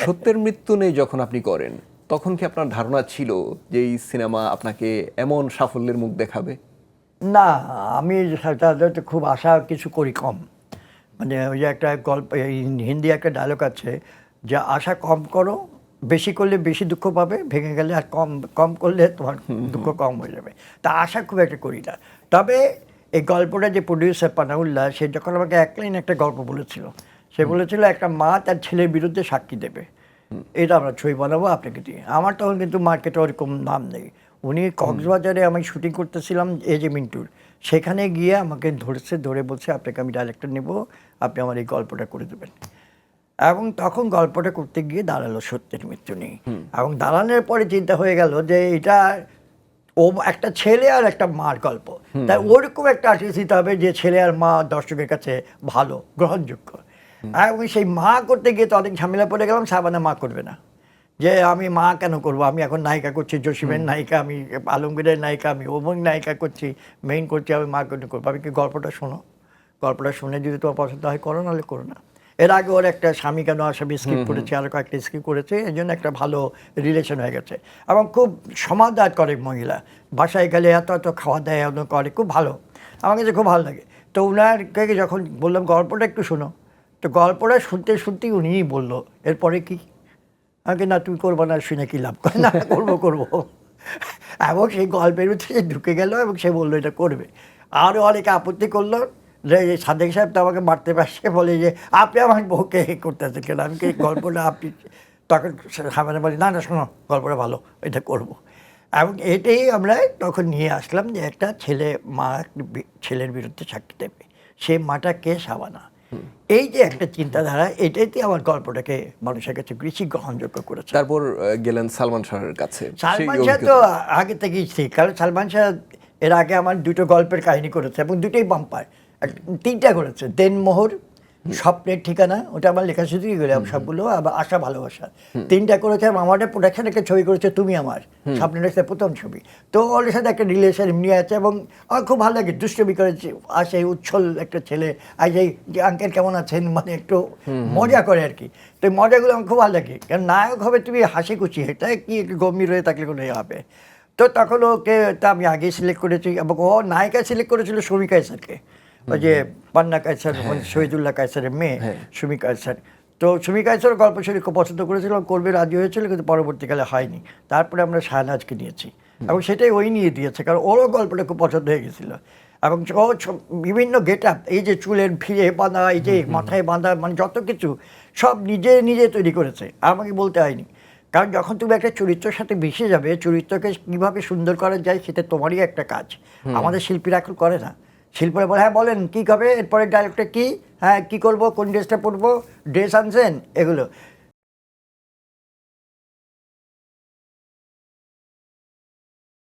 সত্যের মৃত্যু নেই যখন আপনি করেন তখন কি আপনার ধারণা ছিল যে এই সিনেমা আপনাকে এমন সাফল্যের মুখ দেখাবে? না আমি সাধারণত খুব আশা কিছু করি কম। মানে ওই যে একটা গল্প হিন্দি একটা ডায়লগ আছে যে আশা কম করো বেশি করলে বেশি দুঃখ পাবে ভেঙে গেলে আর কম কম করলে তোমার দুঃখ কম হয়ে যাবে। তা আশা খুব একটা করি না। তবে এই গল্পটা যে প্রডিউসার পানাউল্লাহ সে যখন আমাকে এক লাইন একটা গল্প বলেছিল সে বলেছিল একটা মা তার ছেলের বিরুদ্ধে সাক্ষী দেবে। এটা আমরা ছবি বানাবো আপনাকে দিয়ে। আমার তখন কিন্তু মার্কেটে ওরকম নাম নেই। উনি কক্সবাজারে আমি শুটিং করতেছিলাম এজে মিন্টুর। সেখানে গিয়ে আমাকে ধরেছে ধরে বলছে আপনাকে আমি ডাইরেক্টর নেব আপনি আমার এই গল্পটা করে দেবেন। এবং তখন গল্পটা করতে গিয়ে দাঁড়াল সত্যের মৃত্যু নেই এবং দাঁড়ানোর পরে চিন্তা হয়ে গেল যে এটা ও একটা ছেলে আর একটা মার গল্প। তাই ওরকম একটা আর্টিস্ট দিতে হবে যে ছেলে আর মা দর্শকের কাছে ভালো গ্রহণযোগ্য। এবং সেই মা করতে গিয়ে তো অনেক ঝামেলা পড়ে গেলাম সাবানা মা করবে না। যে আমি মা কেন করব? আমি এখন নায়িকা করছি জসিমের নায়িকা আমি আলমগীরের নায়িকা আমি ওমন নায়িকা করছি মেইন করছি আমি মা কেন করব। আমি কি গল্পটা শোনো? গল্পটা শুনে যদি তোমার পছন্দ হয় করো নাহলে করো না। এর আগে ওর একটা স্বামী কেন আসামি স্কিপ করেছে আর কয়েকটা স্কিপ করেছে এই জন্য একটা ভালো রিলেশন হয়ে গেছে। এবং খুব সমাদার করে মহিলা। বাসায় গেলে এত এত খাওয়া দেয় এত করে খুব ভালো। আমার কাছে খুব ভালো লাগে। তো ওনারকে যখন বললাম গল্পটা একটু শোনো। তো গল্পটা শুনতে শুনতেই উনিই বলল, এরপরে কি? আমাকে না তুমি করব না, শুনে কি লাভ? করে না, করব করব। এবং সেই গল্পের ভিতরে ঢুকে গেল এবং সে বলল, এটা করবে। আরও অনেকে আপত্তি করল, যে এই সাদেক সাহেব তো আমাকে মারতে পারছে, বলে যে, আপনি আমার বউকে করতেছেন কেন? আমি কি গল্পটা আপনি তখন সামনে বলি, না না, শোনো, গল্পটা ভালো, এটা করব। এবং এটাই আমরা তখন নিয়ে আসলাম যে একটা ছেলে মা, ছেলের বিরুদ্ধে সাক্ষী দেবে। সে মাটা কে সাবানা? এই যে একটা চিন্তাধারা এটাইতে আমার গল্পটাকে মানুষের কাছে বেশি গ্রহণযোগ্য করেছে। তারপর গেলেন সালমান শাহের কাছে। সালমান শাহ তো আগে থেকেই ঠিক কারণ সালমান শাহ এর আগে আমার দুটো গল্পের কাহিনী করেছে এবং দুটোই বাম্পার। তিনটা করেছে দেনমোহর স্বপ্নের ঠিকানা ওটা আমার লেখা শুধুই গেলাম সবগুলো আবার আশা ভালোবাসা। তিনটা করেছে এবং আমাদের প্রোডাকশন একটা ছবি করেছে তুমি আমার। স্বপ্নের একটা প্রথম ছবি। তো ওর সাথে একটা রিলেশন এমনি আছে এবং আমার খুব ভালো লাগে দুষ্টমি করেছে আসে উচ্ছল একটা ছেলে আজ এই যে আঙ্কেল কেমন আছেন মানে একটু মজা করে আর কি। তো মজাগুলো আমার খুব ভালো লাগে। কারণ নায়ক হবে তুমি হাসি খুশি এটা কি একটু গম্ভীর হয়ে থাকলে কোনো ইয়ে হবে। তো তখন ওকে তা আমি আগেই সিলেক্ট করেছি এবং ও নায়িকা সিলেক্ট করেছিল সুমি কায়সারকে ওই যে পান্না কায়সার মানে শহীদুল্লাহ কায়সারের মেয়ে সুমি কায়সার। তো সুমি কায়সার গল্প শুনে খুব পছন্দ করেছিল করবে রাজি হয়েছিল কিন্তু পরবর্তীকালে হয়নি। তারপরে আমরা শাহনাজকে নিয়েছি। এবং সেটাই ওই নিয়ে দিয়েছে কারণ ওরও গল্পটা খুব পছন্দ হয়ে গেছিল। এবং ও বিভিন্ন গেট আপ এই যে চুলের ফিরে বাঁধা এই যে মাথায় বাঁধা মানে যত কিছু সব নিজে নিজে তৈরি করেছে আমাকে বলতে হয়নি। কারণ যখন তুমি একটা চরিত্রের সাথে মিশে যাবে চরিত্রকে কীভাবে সুন্দর করা যায় সেটা তোমারই একটা কাজ। আমাদের শিল্পীরা এখন করে না। শিল্পীরা বলে হ্যাঁ বলেন, কী হবে এরপরে ডাইরেক্টে কী? হ্যাঁ কী করব? কোন ড্রেসটা পরবো? ড্রেস আনছেন? এগুলো।